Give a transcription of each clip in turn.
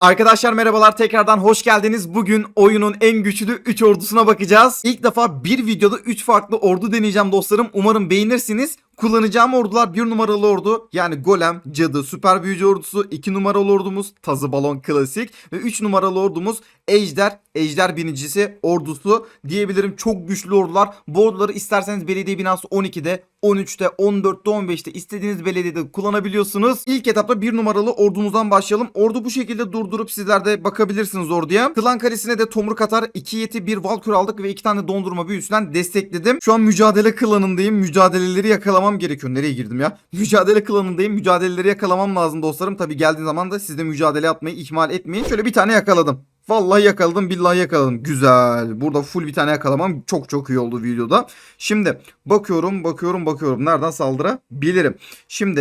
Arkadaşlar merhabalar tekrardan hoş geldiniz. Bugün oyunun en güçlü 3 ordusuna bakacağız. İlk defa bir videoda 3 farklı ordu deneyeceğim dostlarım. Umarım beğenirsiniz. Kullanacağım ordular 1 numaralı ordu yani Golem, Cadı, Süper Büyücü ordusu, 2 numaralı ordumuz Tazı Balon Klasik ve 3 numaralı ordumuz Ejder, Ejder binicisi ordusu diyebilirim. Çok güçlü ordular. Bu orduları isterseniz belediye binası 12'de, 13'te, 14'te, 15'te istediğiniz belediyede kullanabiliyorsunuz. İlk etapta 1 numaralı ordumuzdan başlayalım. Ordu bu şekilde durdurup sizler de bakabilirsiniz orduya. Klan Kalesi'ne de tomruk atar 2 yeti 1 Valkür aldık ve 2 tane dondurma büyüsünden destekledim. Şu an mücadele klanındayım. Mücadeleleri yakalamam gerekiyor. Nereye girdim ya? Mücadele klanındayım. Mücadeleleri yakalamam lazım dostlarım. Tabi geldiği zaman da siz de mücadele yapmayı ihmal etmeyin. Şöyle bir tane yakaladım. Vallahi yakaladım billahi yakaladım. Güzel. Burada full bir tane yakalamam çok çok iyi oldu videoda. Şimdi bakıyorum bakıyorum bakıyorum. Nereden saldırabilirim? Şimdi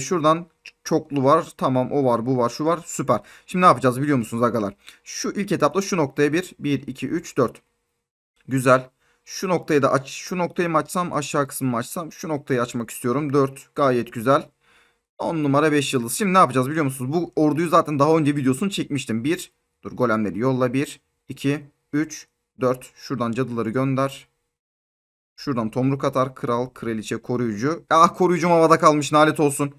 şuradan çoklu var. Tamam o var bu var şu var. Süper. Şimdi ne yapacağız biliyor musunuz agalar? Şu ilk etapta şu noktaya bir 1 2 3 4. Güzel. Şu noktayı da aç. Şu noktayı mı açsam aşağı kısmı mı açsam? Şu noktayı açmak istiyorum. 4 gayet güzel. 10 numara 5 yıldız. Şimdi ne yapacağız biliyor musunuz? Bu orduyu zaten daha önce videosunu çekmiştim. 1 Dur golemleri yolla 1 2 3 4 Şuradan cadıları gönder. Şuradan tomruk atar. Kral, kraliçe, koruyucu. Ah koruyucum havada kalmış nalet olsun.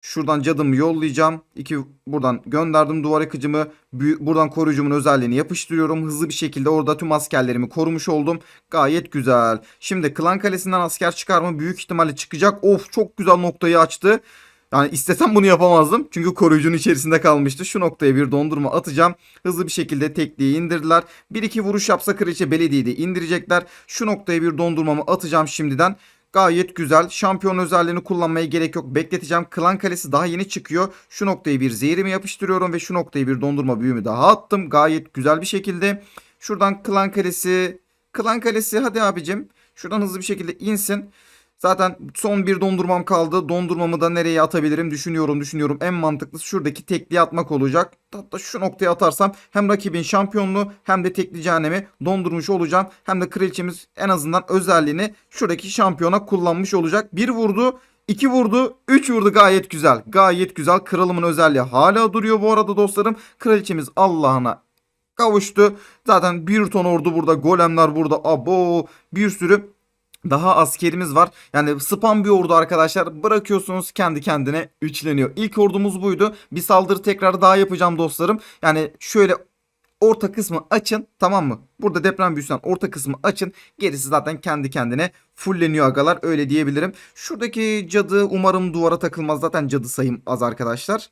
Şuradan cadımı yollayacağım. İki buradan gönderdim duvar yıkıcımı. Büyü- Buradan koruyucumun özelliğini yapıştırıyorum. Hızlı bir şekilde orada tüm askerlerimi korumuş oldum. Gayet güzel. Şimdi klan kalesinden asker çıkar mı? Büyük ihtimalle çıkacak. Of çok güzel noktayı açtı. Yani istesem bunu yapamazdım. Çünkü koruyucunun içerisinde kalmıştı. Şu noktaya bir dondurma atacağım. Hızlı bir şekilde tekliği indirdiler. Bir iki vuruş yapsa kraliçe belediyeyi de indirecekler. Şu noktaya bir dondurmamı atacağım şimdiden. Gayet güzel. Şampiyon özelliğini kullanmaya gerek yok. Bekleteceğim. Klan kalesi daha yeni çıkıyor. Şu noktayı bir zehirimi yapıştırıyorum ve şu noktayı bir dondurma büyümü daha attım. Gayet güzel bir şekilde. Şuradan klan kalesi. Klan kalesi hadi abicim. Şuradan hızlı bir şekilde insin. Zaten son bir dondurmam kaldı. Dondurmamı da nereye atabilirim düşünüyorum düşünüyorum. En mantıklısı şuradaki tekliğe atmak olacak. Hatta şu noktaya atarsam hem rakibin şampiyonluğu hem de tekli cehennemi dondurmuş olacağım. Hem de kraliçemiz en azından özelliğini şuradaki şampiyona kullanmış olacak. Bir vurdu. 2 vurdu, 3 vurdu gayet güzel. Gayet güzel. Kralımın özelliği hala duruyor bu arada dostlarım. Kraliçemiz Allah'ına kavuştu. Zaten bir ton ordu burada, golemler burada. Abo bir sürü daha askerimiz var. Yani spam bir ordu arkadaşlar. Bırakıyorsunuz kendi kendine üçleniyor. İlk ordumuz buydu. Bir saldırı tekrar daha yapacağım dostlarım. Yani şöyle orta kısmı açın tamam mı? Burada deprem büyüsünden orta kısmı açın. Gerisi zaten kendi kendine fulleniyor agalar öyle diyebilirim. Şuradaki cadı umarım duvara takılmaz. Zaten cadı sayım az arkadaşlar.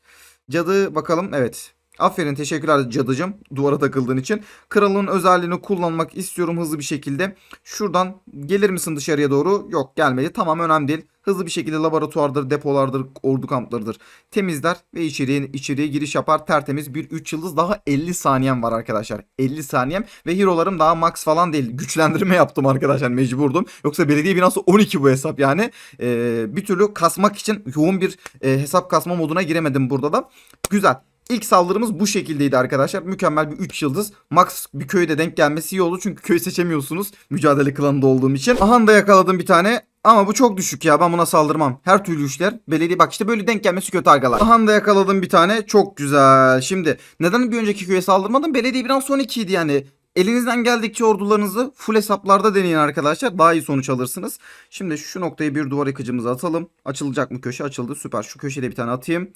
Cadı bakalım evet. Aferin teşekkürler cadıcım duvara takıldığın için. Kralın özelliğini kullanmak istiyorum hızlı bir şekilde. Şuradan gelir misin dışarıya doğru? Yok gelmedi. Tamam önemli değil. Hızlı bir şekilde laboratuvardır, depolardır, ordu kamplarıdır. Temizler ve içeriye, içeriye giriş yapar. Tertemiz bir 3 yıldız daha 50 saniyem var arkadaşlar. 50 saniyem ve hero'larım daha max falan değil. Güçlendirme yaptım arkadaşlar mecburdum. Yoksa belediye binası 12 bu hesap yani. Ee, bir türlü kasmak için yoğun bir e, hesap kasma moduna giremedim burada da. Güzel. İlk saldırımız bu şekildeydi arkadaşlar. Mükemmel bir 3 yıldız. Max bir köyde denk gelmesi iyi oldu. Çünkü köy seçemiyorsunuz. Mücadele klanında olduğum için. Aha da yakaladım bir tane. Ama bu çok düşük ya. Ben buna saldırmam. Her türlü işler. Belediye bak işte böyle denk gelmesi kötü argalar. Aha da yakaladım bir tane. Çok güzel. Şimdi neden bir önceki köye saldırmadım? Belediye biraz son 2'ydi yani. Elinizden geldikçe ordularınızı full hesaplarda deneyin arkadaşlar. Daha iyi sonuç alırsınız. Şimdi şu noktayı bir duvar yıkıcımıza atalım. Açılacak mı köşe? Açıldı. Süper. Şu köşede bir tane atayım.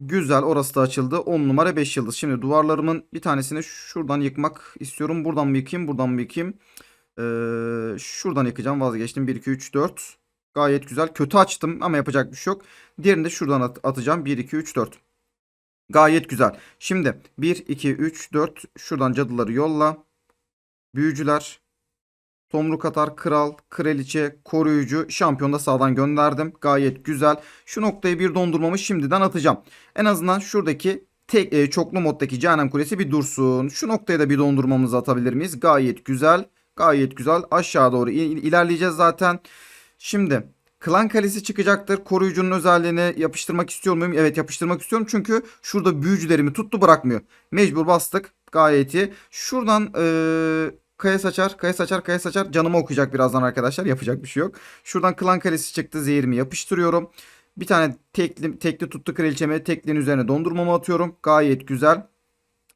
Güzel orası da açıldı. 10 numara 5 yıldız. Şimdi duvarlarımın bir tanesini şuradan yıkmak istiyorum. Buradan mı yıkayım? Buradan mı yıkayım? Ee, şuradan yıkacağım. Vazgeçtim. 1, 2, 3, 4. Gayet güzel. Kötü açtım ama yapacak bir şey yok. Diğerini de şuradan at- atacağım. 1, 2, 3, 4. Gayet güzel. Şimdi 1, 2, 3, 4. Şuradan cadıları yolla. Büyücüler. Tomruk atar, kral, kraliçe, koruyucu, şampiyon da sağdan gönderdim. Gayet güzel. Şu noktayı bir dondurmamı şimdiden atacağım. En azından şuradaki tek e, çoklu moddaki cehennem kulesi bir dursun. Şu noktaya da bir dondurmamızı atabilir miyiz? Gayet güzel. Gayet güzel. Aşağı doğru il- ilerleyeceğiz zaten. Şimdi klan kalesi çıkacaktır. Koruyucunun özelliğini yapıştırmak istiyor muyum? Evet yapıştırmak istiyorum. Çünkü şurada büyücülerimi tuttu bırakmıyor. Mecbur bastık. Gayet iyi. Şuradan eee Kaya saçar, kaya saçar, kaya saçar. Canımı okuyacak birazdan arkadaşlar. Yapacak bir şey yok. Şuradan klan kalesi çıktı. Zehirimi yapıştırıyorum. Bir tane tekli, tekli tuttu kraliçeme. Teklinin üzerine dondurmamı atıyorum. Gayet güzel.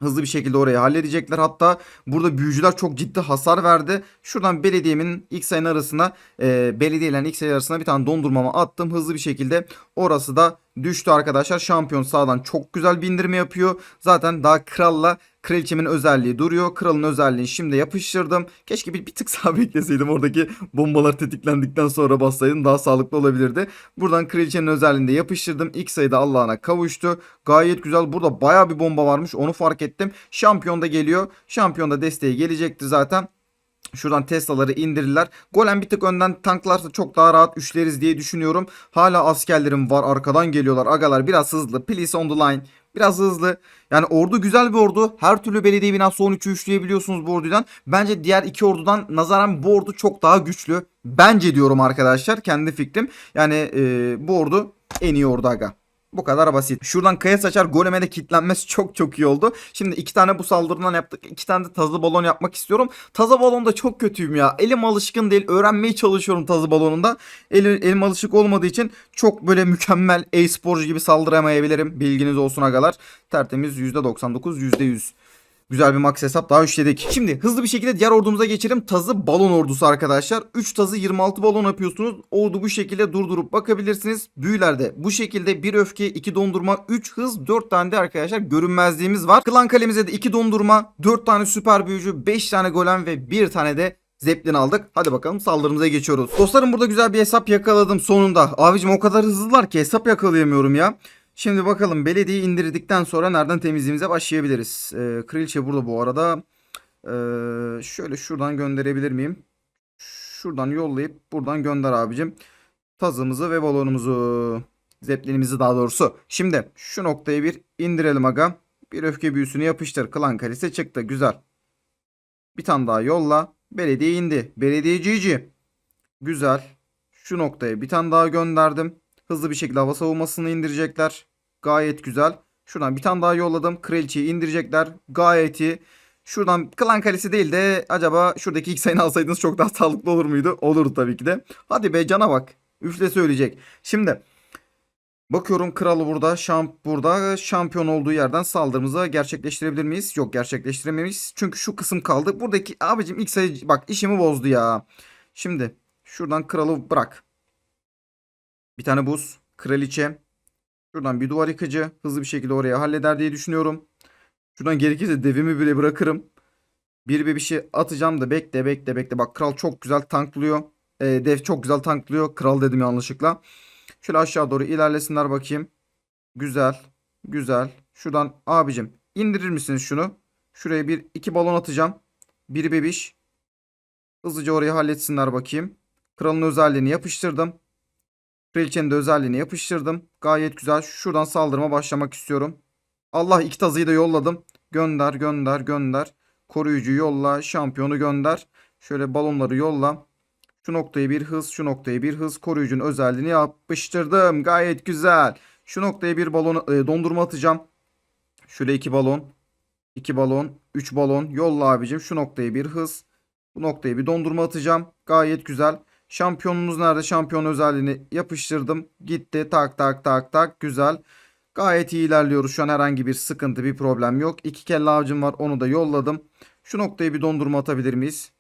Hızlı bir şekilde orayı halledecekler. Hatta burada büyücüler çok ciddi hasar verdi. Şuradan belediyemin ilk sayının arasına e, belediyelerin ilk sayı arasına bir tane dondurmamı attım. Hızlı bir şekilde orası da düştü arkadaşlar. Şampiyon sağdan çok güzel bir indirme yapıyor. Zaten daha kralla kraliçemin özelliği duruyor. Kralın özelliğini şimdi yapıştırdım. Keşke bir, bir tık sağ bekleseydim. Oradaki bombalar tetiklendikten sonra bassaydım daha sağlıklı olabilirdi. Buradan kraliçenin özelliğini de yapıştırdım. İlk sayıda Allah'ına kavuştu. Gayet güzel. Burada baya bir bomba varmış. Onu fark ettim. Şampiyon da geliyor. Şampiyon da desteği gelecekti zaten. Şuradan Tesla'ları indirirler. Golem bir tık önden tanklarsa çok daha rahat üçleriz diye düşünüyorum. Hala askerlerim var arkadan geliyorlar. Agalar biraz hızlı. Please on the line. Biraz hızlı. Yani ordu güzel bir ordu. Her türlü belediye binası 13'ü üçleyebiliyorsunuz bu ordudan. Bence diğer iki ordudan nazaran bu ordu çok daha güçlü. Bence diyorum arkadaşlar. Kendi fikrim. Yani e, bu ordu en iyi ordu aga. Bu kadar basit. Şuradan kaya saçar goleme de kilitlenmesi çok çok iyi oldu. Şimdi iki tane bu saldırıdan yaptık. iki tane de tazı balon yapmak istiyorum. Tazı balonda çok kötüyüm ya. Elim alışkın değil. Öğrenmeye çalışıyorum tazı balonunda. Elim, elim alışık olmadığı için çok böyle mükemmel e-sporcu gibi saldıramayabilirim. Bilginiz olsun agalar. Tertemiz %99 %100. Güzel bir max hesap daha üçledik. Şimdi hızlı bir şekilde diğer ordumuza geçelim. Tazı balon ordusu arkadaşlar. 3 tazı 26 balon yapıyorsunuz. Ordu bu şekilde durdurup bakabilirsiniz. Büyülerde bu şekilde 1 öfke, 2 dondurma, 3 hız, 4 tane de arkadaşlar görünmezliğimiz var. Klan kalemize de 2 dondurma, 4 tane süper büyücü, 5 tane golem ve 1 tane de Zeppelin aldık. Hadi bakalım saldırımıza geçiyoruz. Dostlarım burada güzel bir hesap yakaladım sonunda. Abicim o kadar hızlılar ki hesap yakalayamıyorum ya. Şimdi bakalım belediyeyi indirdikten sonra nereden temizliğimize başlayabiliriz. Ee, Kraliçe burada bu arada. Ee, şöyle şuradan gönderebilir miyim? Şuradan yollayıp buradan gönder abicim. Tazımızı ve balonumuzu. Zeplinimizi daha doğrusu. Şimdi şu noktayı bir indirelim aga. Bir öfke büyüsünü yapıştır. Klan kalesi çıktı. Güzel. Bir tane daha yolla. Belediye indi. Belediye cici. Güzel. Şu noktaya bir tane daha gönderdim. Hızlı bir şekilde hava savunmasını indirecekler. Gayet güzel. Şuradan bir tane daha yolladım. Kraliçeyi indirecekler. Gayet iyi. Şuradan klan kalesi değil de acaba şuradaki ilk sayını alsaydınız çok daha sağlıklı olur muydu? Olurdu tabii ki de. Hadi be cana bak. Üfle söyleyecek. Şimdi bakıyorum kralı burada. Şamp burada. Şampiyon olduğu yerden saldırımızı gerçekleştirebilir miyiz? Yok gerçekleştiremeyiz. Çünkü şu kısım kaldı. Buradaki abicim ilk sayı bak işimi bozdu ya. Şimdi şuradan kralı bırak. Bir tane buz. Kraliçe. Şuradan bir duvar yıkıcı. Hızlı bir şekilde oraya halleder diye düşünüyorum. Şuradan gerekirse devimi bile bırakırım. Bir bir bir şey atacağım da bekle bekle bekle. Bak kral çok güzel tanklıyor. Ee, dev çok güzel tanklıyor. Kral dedim yanlışlıkla. Şöyle aşağı doğru ilerlesinler bakayım. Güzel. Güzel. Şuradan abicim indirir misiniz şunu? Şuraya bir iki balon atacağım. Bir bebiş. Hızlıca orayı halletsinler bakayım. Kralın özelliğini yapıştırdım. Kraliçenin de özelliğini yapıştırdım. Gayet güzel. Şuradan saldırıma başlamak istiyorum. Allah iki tazıyı da yolladım. Gönder gönder gönder. Koruyucu yolla. Şampiyonu gönder. Şöyle balonları yolla. Şu noktayı bir hız. Şu noktayı bir hız. Koruyucunun özelliğini yapıştırdım. Gayet güzel. Şu noktaya bir balon e, dondurma atacağım. Şöyle iki balon. iki balon. Üç balon. Yolla abicim. Şu noktaya bir hız. Bu noktaya bir dondurma atacağım. Gayet güzel. Şampiyonumuz nerede? Şampiyon özelliğini yapıştırdım. Gitti. Tak tak tak tak. Güzel. Gayet iyi ilerliyoruz. Şu an herhangi bir sıkıntı, bir problem yok. İki kelle avcım var. Onu da yolladım. Şu noktaya bir dondurma atabilir miyiz?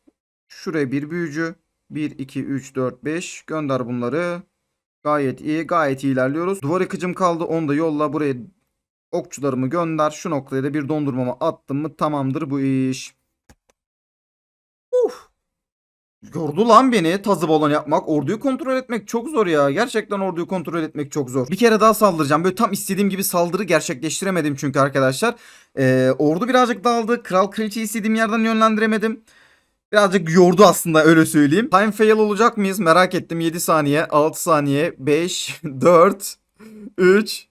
Şuraya bir büyücü. 1, 2, 3, 4, 5. Gönder bunları. Gayet iyi. Gayet iyi ilerliyoruz. Duvar yıkıcım kaldı. Onu da yolla. Buraya okçularımı gönder. Şu noktaya da bir dondurmamı attım mı tamamdır bu iş. Yordu lan beni tazı balon yapmak. Orduyu kontrol etmek çok zor ya. Gerçekten orduyu kontrol etmek çok zor. Bir kere daha saldıracağım. Böyle tam istediğim gibi saldırı gerçekleştiremedim çünkü arkadaşlar. Ee, ordu birazcık dağıldı. Kral kraliçeyi istediğim yerden yönlendiremedim. Birazcık yordu aslında öyle söyleyeyim. Time fail olacak mıyız merak ettim. 7 saniye, 6 saniye, 5, 4, 3,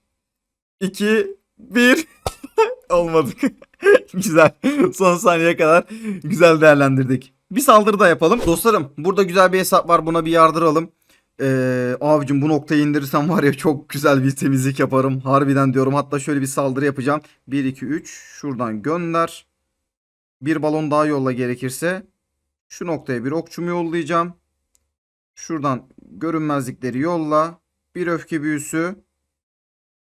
2, 1. Olmadık. güzel. Son saniyeye kadar güzel değerlendirdik. Bir saldırı da yapalım. Dostlarım burada güzel bir hesap var. Buna bir yardıralım. Ee, abicim bu noktayı indirirsem var ya çok güzel bir temizlik yaparım. Harbiden diyorum. Hatta şöyle bir saldırı yapacağım. 1, 2, 3. Şuradan gönder. Bir balon daha yolla gerekirse. Şu noktaya bir okçumu yollayacağım. Şuradan görünmezlikleri yolla. Bir öfke büyüsü.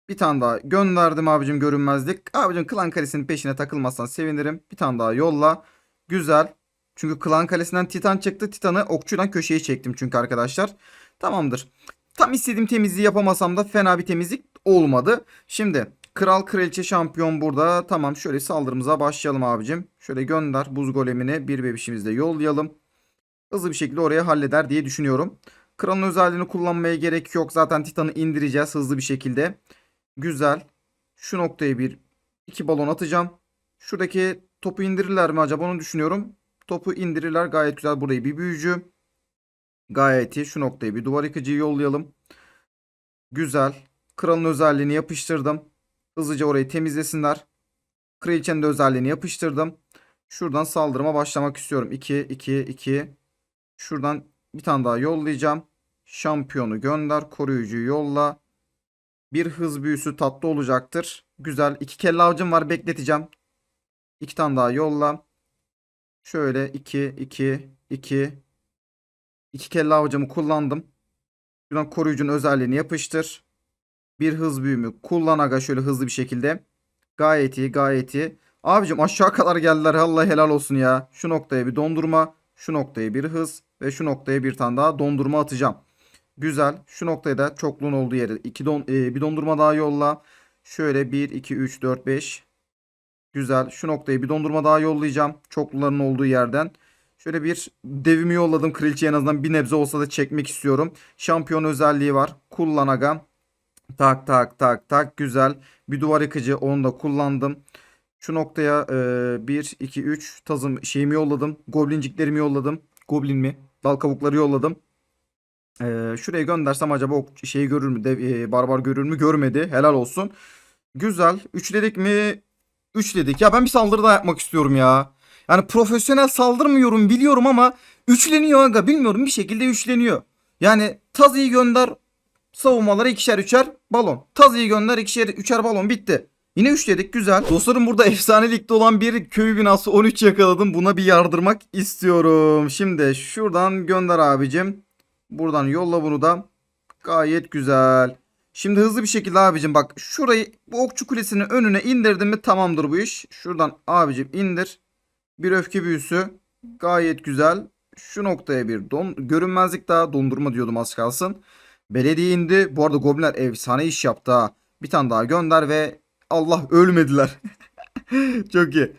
Bir tane daha gönderdim abicim görünmezlik. Abicim klan kalesinin peşine takılmazsan sevinirim. Bir tane daha yolla. Güzel. Çünkü klan kalesinden titan çıktı. Titanı okçuyla köşeye çektim çünkü arkadaşlar. Tamamdır. Tam istediğim temizliği yapamasam da fena bir temizlik olmadı. Şimdi kral kraliçe şampiyon burada. Tamam şöyle saldırımıza başlayalım abicim. Şöyle gönder buz golemini bir bebişimizle yollayalım. Hızlı bir şekilde oraya halleder diye düşünüyorum. Kralın özelliğini kullanmaya gerek yok. Zaten Titan'ı indireceğiz hızlı bir şekilde. Güzel. Şu noktaya bir iki balon atacağım. Şuradaki topu indirirler mi acaba onu düşünüyorum. Topu indirirler gayet güzel. Burayı bir büyücü. Gayet iyi. Şu noktaya bir duvar yıkıcıyı yollayalım. Güzel. Kralın özelliğini yapıştırdım. Hızlıca orayı temizlesinler. Kraliçenin de özelliğini yapıştırdım. Şuradan saldırıma başlamak istiyorum. 2, 2, 2. Şuradan bir tane daha yollayacağım. Şampiyonu gönder. Koruyucuyu yolla. Bir hız büyüsü tatlı olacaktır. Güzel. İki kelle avcım var. Bekleteceğim. İki tane daha yolla. Şöyle 2, 2, 2. İki kelle avcımı kullandım. Şuradan koruyucunun özelliğini yapıştır. Bir hız büyümü kullan aga şöyle hızlı bir şekilde. Gayet iyi gayet iyi. Abicim aşağı kadar geldiler. Allah helal olsun ya. Şu noktaya bir dondurma. Şu noktaya bir hız. Ve şu noktaya bir tane daha dondurma atacağım. Güzel. Şu noktaya da çokluğun olduğu yere iki don, e, bir dondurma daha yolla. Şöyle 1, 2, 3, 4, 5. Güzel. Şu noktaya bir dondurma daha yollayacağım. Çokluların olduğu yerden. Şöyle bir devimi yolladım. Kraliçe en azından bir nebze olsa da çekmek istiyorum. Şampiyon özelliği var. Kullan aga. Tak tak tak tak. Güzel. Bir duvar yıkıcı onu da kullandım. Şu noktaya 1, 2, 3 tazım şeyimi yolladım. Goblinciklerimi yolladım. Goblin mi? Dal kabukları yolladım. Ee, şuraya göndersem acaba o şeyi görür mü? Dev, e, barbar görür mü? Görmedi. Helal olsun. Güzel. Üçledik mi? Üçledik. Ya ben bir saldırı daha yapmak istiyorum ya. Yani profesyonel saldırmıyorum biliyorum ama üçleniyor aga. Bilmiyorum bir şekilde üçleniyor. Yani Tazı'yı gönder. Savunmalara ikişer üçer balon. Tazı'yı gönder ikişer üçer balon. Bitti. Yine üçledik güzel. Dostlarım burada efsane ligde olan bir köy binası 13 yakaladım. Buna bir yardırmak istiyorum. Şimdi şuradan gönder abicim. Buradan yolla bunu da. Gayet güzel. Şimdi hızlı bir şekilde abicim bak şurayı bu okçu kulesinin önüne indirdim mi tamamdır bu iş. Şuradan abicim indir. Bir öfke büyüsü. Gayet güzel. Şu noktaya bir don görünmezlik daha dondurma diyordum az kalsın. Belediye indi. Bu arada goblinler efsane iş yaptı ha. Bir tane daha gönder ve Allah ölmediler. Çok iyi.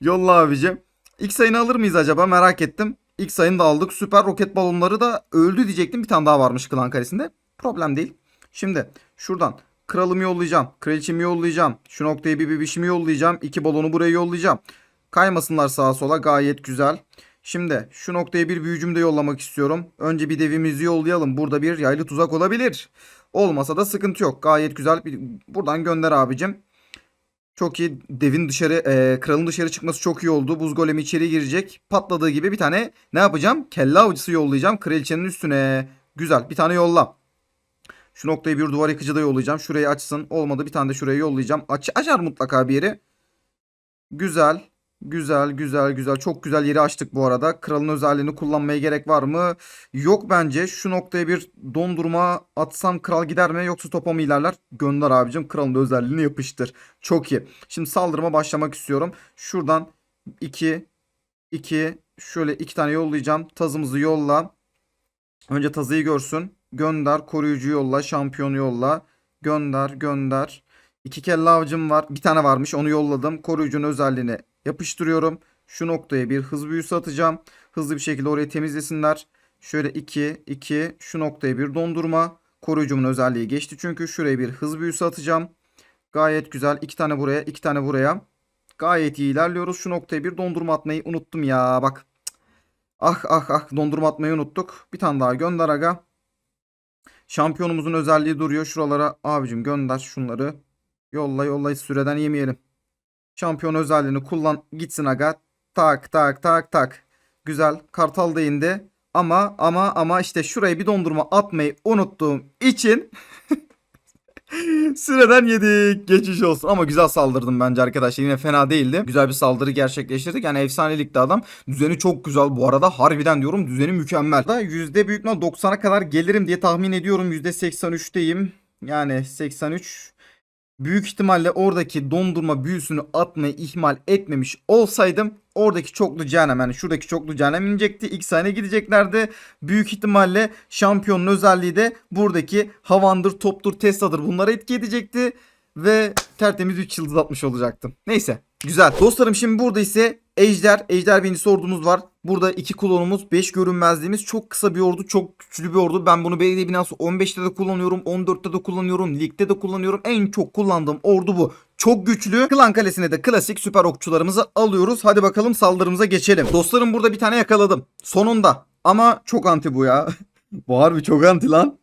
Yolla abicim. İlk sayını alır mıyız acaba merak ettim. İlk sayını da aldık. Süper roket balonları da öldü diyecektim. Bir tane daha varmış klan karesinde. Problem değil. Şimdi şuradan kralımı yollayacağım. Kraliçemi yollayacağım. Şu noktaya bir bebişimi yollayacağım. İki balonu buraya yollayacağım. Kaymasınlar sağa sola gayet güzel. Şimdi şu noktaya bir büyücümü de yollamak istiyorum. Önce bir devimizi yollayalım. Burada bir yaylı tuzak olabilir. Olmasa da sıkıntı yok. Gayet güzel. Buradan gönder abicim. Çok iyi. Devin dışarı, e, kralın dışarı çıkması çok iyi oldu. Buz golemi içeri girecek. Patladığı gibi bir tane ne yapacağım? Kelle avcısı yollayacağım. Kraliçenin üstüne. Güzel. Bir tane yolla. Şu noktayı bir duvar yıkıcı da yollayacağım. Şurayı açsın. Olmadı bir tane de şuraya yollayacağım. Aç, açar mutlaka bir yeri. Güzel. Güzel güzel güzel. Çok güzel yeri açtık bu arada. Kralın özelliğini kullanmaya gerek var mı? Yok bence. Şu noktaya bir dondurma atsam kral gider mi? Yoksa topa mı ilerler? Gönder abicim. Kralın özelliğini yapıştır. Çok iyi. Şimdi saldırıma başlamak istiyorum. Şuradan 2 2 şöyle iki tane yollayacağım. Tazımızı yolla. Önce tazıyı görsün. Gönder. Koruyucu yolla. Şampiyonu yolla. Gönder gönder. İki kelle avcım var. Bir tane varmış. Onu yolladım. Koruyucunun özelliğini yapıştırıyorum. Şu noktaya bir hız büyüsü atacağım. Hızlı bir şekilde orayı temizlesinler. Şöyle 2, 2. Şu noktaya bir dondurma. Koruyucumun özelliği geçti çünkü. Şuraya bir hız büyüsü atacağım. Gayet güzel. 2 tane buraya, 2 tane buraya. Gayet iyi ilerliyoruz. Şu noktaya bir dondurma atmayı unuttum ya. Bak. Ah ah ah dondurma atmayı unuttuk. Bir tane daha gönder aga. Şampiyonumuzun özelliği duruyor. Şuralara abicim gönder şunları. Yolla yolla süreden yemeyelim. Şampiyon özelliğini kullan gitsin aga. Tak tak tak tak. Güzel. Kartal da indi. Ama ama ama işte şuraya bir dondurma atmayı unuttuğum için Süreden yedik. Geçiş olsun. Ama güzel saldırdım bence arkadaşlar. Yine fena değildi. Güzel bir saldırı gerçekleştirdik. Yani efsanelikti adam. Düzeni çok güzel bu arada. Harbiden diyorum düzeni mükemmel. Da yüzde büyük ihtimal 90'a kadar gelirim diye tahmin ediyorum. Yüzde 83'teyim. Yani 83 büyük ihtimalle oradaki dondurma büyüsünü atmayı ihmal etmemiş olsaydım oradaki çoklu cehennem yani şuradaki çoklu cehennem inecekti. İlk saniye gideceklerdi. Büyük ihtimalle şampiyonun özelliği de buradaki havandır, toptur, testadır bunlara etki edecekti. Ve tertemiz 3 yıldız atmış olacaktım. Neyse güzel. Dostlarım şimdi burada ise Ejder, Ejder birincisi ordumuz var. Burada iki klonumuz, 5 görünmezliğimiz. Çok kısa bir ordu, çok güçlü bir ordu. Ben bunu belediye binası 15'te de kullanıyorum, 14'te de kullanıyorum, ligde de kullanıyorum. En çok kullandığım ordu bu. Çok güçlü. Klan Kalesi'ne de klasik süper okçularımızı alıyoruz. Hadi bakalım saldırımıza geçelim. Dostlarım burada bir tane yakaladım. Sonunda. Ama çok anti bu ya. bu harbi çok anti lan.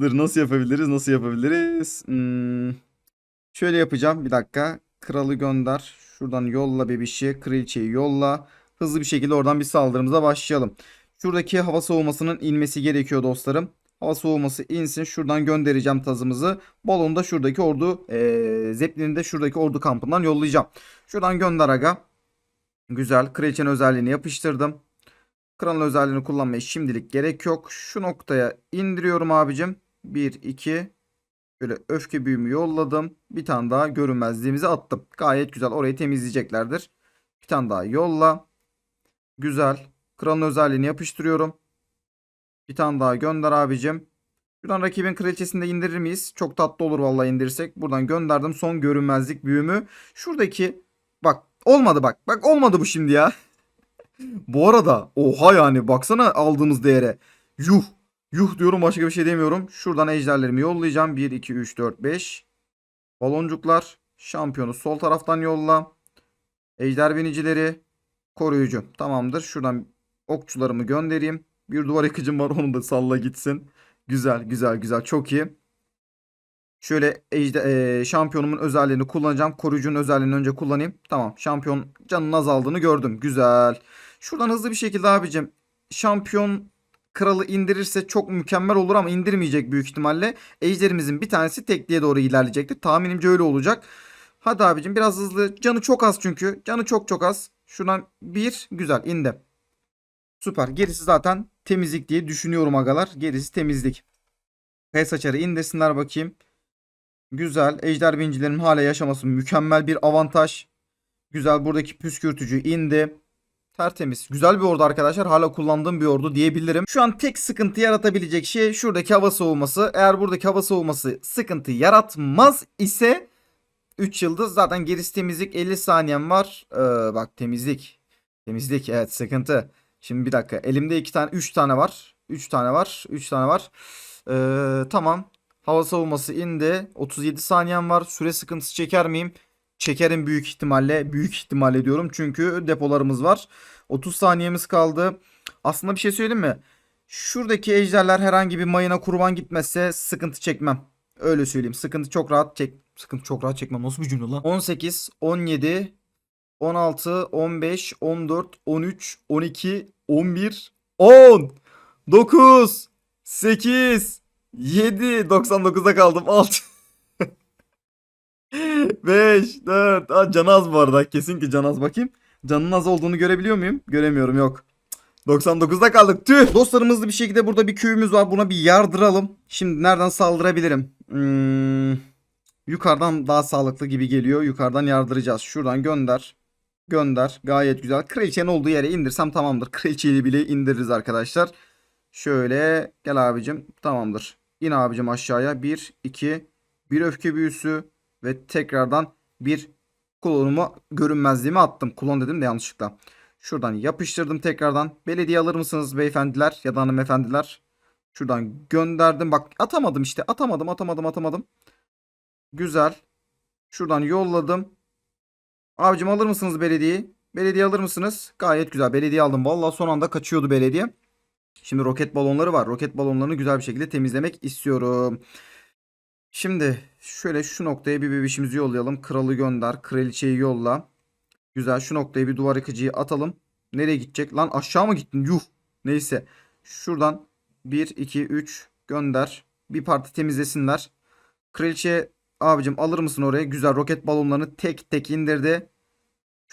Dur nasıl yapabiliriz, nasıl yapabiliriz? Hmm. Şöyle yapacağım. Bir dakika. Kralı gönder. Şuradan yolla bebişi. Kraliçeyi yolla. Hızlı bir şekilde oradan bir saldırımıza başlayalım. Şuradaki hava soğumasının inmesi gerekiyor dostlarım. Hava soğuması insin. Şuradan göndereceğim tazımızı. Balonu da şuradaki ordu ee, Zeppelin'i de şuradaki ordu kampından yollayacağım. Şuradan gönder aga. Güzel. Kraliçenin özelliğini yapıştırdım. Kralın özelliğini kullanmaya şimdilik gerek yok. Şu noktaya indiriyorum abicim. 1, 2, Böyle öfke büyümü yolladım. Bir tane daha görünmezliğimizi attım. Gayet güzel. Orayı temizleyeceklerdir. Bir tane daha yolla. Güzel. Kralın özelliğini yapıştırıyorum. Bir tane daha gönder abicim. Şuradan rakibin kraliçesini de indirir miyiz? Çok tatlı olur vallahi indirirsek. Buradan gönderdim son görünmezlik büyümü. Şuradaki bak olmadı bak. Bak olmadı bu şimdi ya. bu arada oha yani baksana aldığımız değere. Yuh. Yuh diyorum başka bir şey demiyorum. Şuradan ejderlerimi yollayacağım. 1, 2, 3, 4, 5. Baloncuklar. Şampiyonu sol taraftan yolla. Ejder binicileri. Koruyucu. Tamamdır. Şuradan okçularımı göndereyim. Bir duvar yıkıcım var onu da salla gitsin. Güzel güzel güzel çok iyi. Şöyle ejder, eee, şampiyonumun özelliğini kullanacağım. Koruyucunun özelliğini önce kullanayım. Tamam şampiyon canının azaldığını gördüm. Güzel. Şuradan hızlı bir şekilde abicim şampiyon kralı indirirse çok mükemmel olur ama indirmeyecek büyük ihtimalle. Ejderimizin bir tanesi tekliğe doğru ilerleyecektir. Tahminimce öyle olacak. Hadi abicim biraz hızlı. Canı çok az çünkü. Canı çok çok az. Şuradan bir güzel indi. Süper. Gerisi zaten temizlik diye düşünüyorum agalar. Gerisi temizlik. Pes açarı indirsinler bakayım. Güzel. Ejder bincilerin hala yaşaması mükemmel bir avantaj. Güzel. Buradaki püskürtücü indi. Tertemiz. Güzel bir ordu arkadaşlar. Hala kullandığım bir ordu diyebilirim. Şu an tek sıkıntı yaratabilecek şey şuradaki hava soğuması. Eğer buradaki hava soğuması sıkıntı yaratmaz ise 3 yıldız. Zaten gerisi temizlik 50 saniyem var. Ee, bak temizlik. Temizlik evet sıkıntı. Şimdi bir dakika. Elimde 2 tane 3 tane var. 3 tane var. 3 tane var. Ee, tamam. Hava savunması indi. 37 saniyem var. Süre sıkıntısı çeker miyim? Çekerim büyük ihtimalle. Büyük ihtimalle diyorum. Çünkü depolarımız var. 30 saniyemiz kaldı. Aslında bir şey söyleyeyim mi? Şuradaki ejderler herhangi bir mayına kurban gitmezse sıkıntı çekmem. Öyle söyleyeyim. Sıkıntı çok rahat çek. Sıkıntı çok rahat çekmem. Nasıl bir cümle lan? 18, 17, 16, 15, 14, 13, 12, 11, 10, 9, 8, 7, 99'da kaldım. 6, 5, 4. Aa, canı az bu arada. Kesin ki canı az. Bakayım. Canın az olduğunu görebiliyor muyum? Göremiyorum yok. 99'da kaldık. Tüh. Dostlarım hızlı bir şekilde burada bir köyümüz var. Buna bir yardıralım. Şimdi nereden saldırabilirim? Hmm, yukarıdan daha sağlıklı gibi geliyor. Yukarıdan yardıracağız. Şuradan gönder. Gönder. Gayet güzel. Kraliçenin olduğu yere indirsem tamamdır. Kraliçeyi bile indiririz arkadaşlar. Şöyle gel abicim. Tamamdır. İn abicim aşağıya. 1, 2, bir öfke büyüsü ve tekrardan bir klonumu görünmezliğime attım. Klon dedim de yanlışlıkla. Şuradan yapıştırdım tekrardan. Belediye alır mısınız beyefendiler ya da hanımefendiler? Şuradan gönderdim. Bak atamadım işte. Atamadım atamadım atamadım. Güzel. Şuradan yolladım. Abicim alır mısınız belediyeyi? Belediye alır mısınız? Gayet güzel. Belediye aldım. Vallahi son anda kaçıyordu belediye. Şimdi roket balonları var. Roket balonlarını güzel bir şekilde temizlemek istiyorum. Şimdi şöyle şu noktaya bir bebişimizi yollayalım. Kralı gönder. Kraliçeyi yolla. Güzel şu noktaya bir duvar yıkıcıyı atalım. Nereye gidecek? Lan aşağı mı gittin? Yuh. Neyse. Şuradan 1, 2, 3 gönder. Bir parti temizlesinler. Kraliçe abicim alır mısın oraya? Güzel roket balonlarını tek tek indirdi.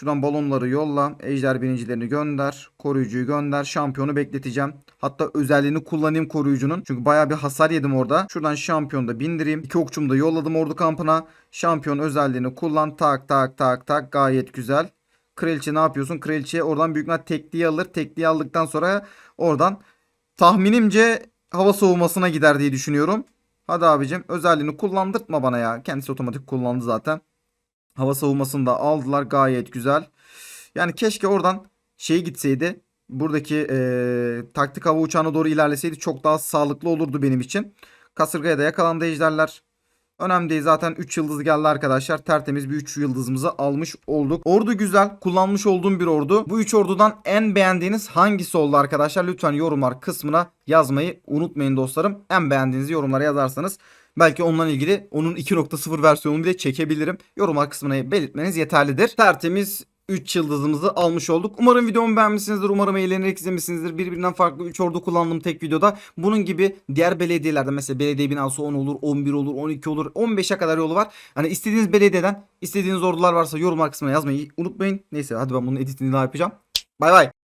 Şuradan balonları yolla. Ejder birincilerini gönder. Koruyucuyu gönder. Şampiyonu bekleteceğim. Hatta özelliğini kullanayım koruyucunun. Çünkü bayağı bir hasar yedim orada. Şuradan şampiyonu da bindireyim. İki okçumu da yolladım ordu kampına. Şampiyon özelliğini kullan. Tak tak tak tak. Gayet güzel. Kraliçe ne yapıyorsun? Kraliçe oradan büyük ihtimal tekliği alır. Tekliği aldıktan sonra oradan tahminimce hava soğumasına gider diye düşünüyorum. Hadi abicim özelliğini kullandırtma bana ya. Kendisi otomatik kullandı zaten. Hava savunmasını da aldılar gayet güzel. Yani keşke oradan şey gitseydi. Buradaki eee, taktik hava uçağına doğru ilerleseydi çok daha sağlıklı olurdu benim için. Kasırgaya da yakalandı ejderler. Önemli değil zaten 3 yıldız geldi arkadaşlar. Tertemiz bir 3 yıldızımızı almış olduk. Ordu güzel. Kullanmış olduğum bir ordu. Bu 3 ordudan en beğendiğiniz hangisi oldu arkadaşlar? Lütfen yorumlar kısmına yazmayı unutmayın dostlarım. En beğendiğinizi yorumlara yazarsanız belki onunla ilgili onun 2.0 versiyonunu bile çekebilirim. Yorumlar kısmına belirtmeniz yeterlidir. Tertemiz 3 yıldızımızı almış olduk. Umarım videomu beğenmişsinizdir. Umarım eğlenerek izlemişsinizdir. Birbirinden farklı 3 ordu kullandım tek videoda. Bunun gibi diğer belediyelerde mesela belediye binası 10 olur, 11 olur, 12 olur, 15'e kadar yolu var. Hani istediğiniz belediyeden istediğiniz ordular varsa yorumlar kısmına yazmayı unutmayın. Neyse hadi ben bunun editini daha yapacağım. Bay bay.